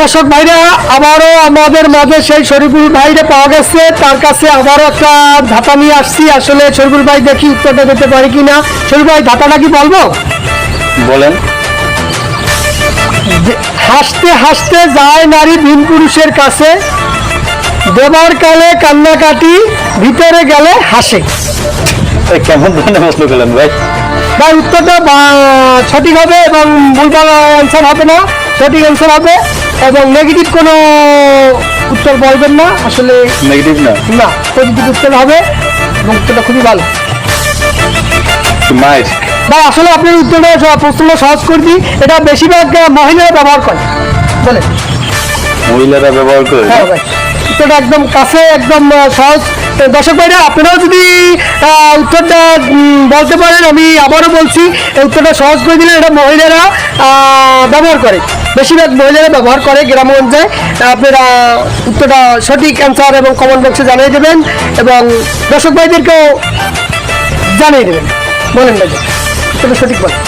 দর্শক ভাইরা আবারও আমাদের মাঝে সেই শরীফুল ভাইরে পাওয়া গেছে। তার কাছে আবারও একটা ধাতা নিয়ে আসছি। আসলে শরীফুল ভাই দেখি উত্তরটা দিতে পারি কিনা? শরীফুল ভাই ধাতাটা কি বলব? বলেন। যে হাসতে হাসতে যায় নারী ভিন পুরুষের কাছে। দেবার কালে কান্নাকাটি ভিতরে গেলে হাসে। কেমন ধরনের প্রশ্ন করলেন ভাই? ভাই উত্তরটা সঠিক হবে এবং ভুলভাল অ্যান্সার হবে না। সঠিক অ্যান্সার হবে এবং নেগেটিভ কোনো উত্তর বলবেন না। আসলে নেগেটিভ না? না পজিটিভ উত্তর হবে এবং উত্তরটা খুবই ভালো। ভাই আসলে আপনার উত্তরটা প্রশ্নটা সহজ করে দিই। এটা বেশিরভাগ মহিলারা ব্যবহার করে। বলে মহিলারা ব্যবহার করে? হ্যাঁ ভাই। উত্তরটা একদম কাছে একদম সহজ। তো দর্শক ভাইরা আপনারাও যদি উত্তরটা বলতে পারেন, আমি আবারও বলছি, এই উত্তরটা সহজ করে দিলে এটা মহিলারা ব্যবহার করে। বেশিরভাগ মহিলারা ব্যবহার করে গ্রামগঞ্জে। আপনারা উত্তরটা সঠিক অ্যান্সার এবং কমেন্ট বক্সে জানিয়ে দেবেন এবং দর্শক ভাইদেরকেও জানিয়ে দেবেন। বলেন না উত্তরটা সঠিক বলেন।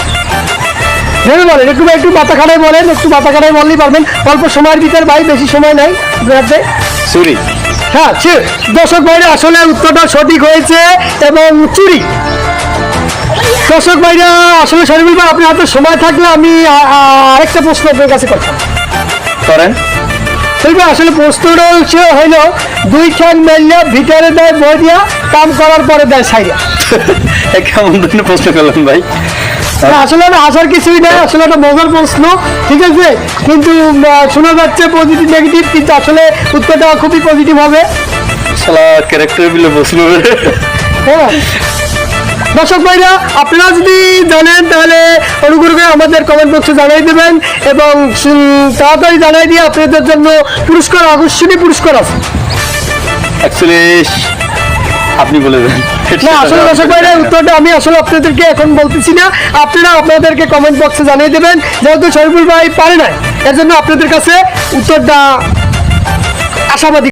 ভেবে বলেন, একটু একটু মাথা খাটাই বলেন, একটু মাথা খাটাই বললেই পারবেন। অল্প সময়ের ভিতর ভাই, বেশি সময় নাই চুরি হ্যাঁ দর্শক ভাইরা আসলে উত্তরটা সঠিক হয়েছে এবং চুরি। দর্শক ভাইরা আসলে শরীফুল ভাই আপনার হাতে সময় থাকলে আমি আরেকটা প্রশ্ন আপনার কাছে করতাম। করেন। শরীফ আসলে প্রশ্নটা হচ্ছে হইল দুই ঠ্যাং মেললে ভিতরে দেয় বই দিয়া কাম করার পরে দেয় এই কেমন ধরনের প্রশ্ন করলেন ভাই? আসলে এটা হাসার কিছুই নেই আসলে একটা মজার প্রশ্ন ঠিক আছে? কিন্তু শোনা যাচ্ছে পজিটিভ নেগেটিভ কিন্তু আসলে উত্তরটা খুবই পজিটিভ হবে। শালা ক্যারেক্টার করে হ্যাঁ। দর্শক ভাইরা আপনারা যদি জানেন তাহলে অনুগ্রহ করে আমাদের কমেন্ট বক্সে জানাই দেবেন এবং তাড়াতাড়ি জানাই দিয়ে আপনাদের জন্য পুরস্কার আকর্ষণীয় পুরস্কার আছে। অ্যাকচুয়ালি আপনি বলে দেন। না আসলে দর্শক ভাইরা উত্তরটা আমি আসলে আপনাদেরকে এখন বলতেছি না। আপনারা আপনাদেরকে কমেন্ট বক্সে জানিয়ে দেবেন যেহেতু শরীফুল ভাই পারে না এর জন্য আপনাদের কাছে উত্তরটা আশাবাদী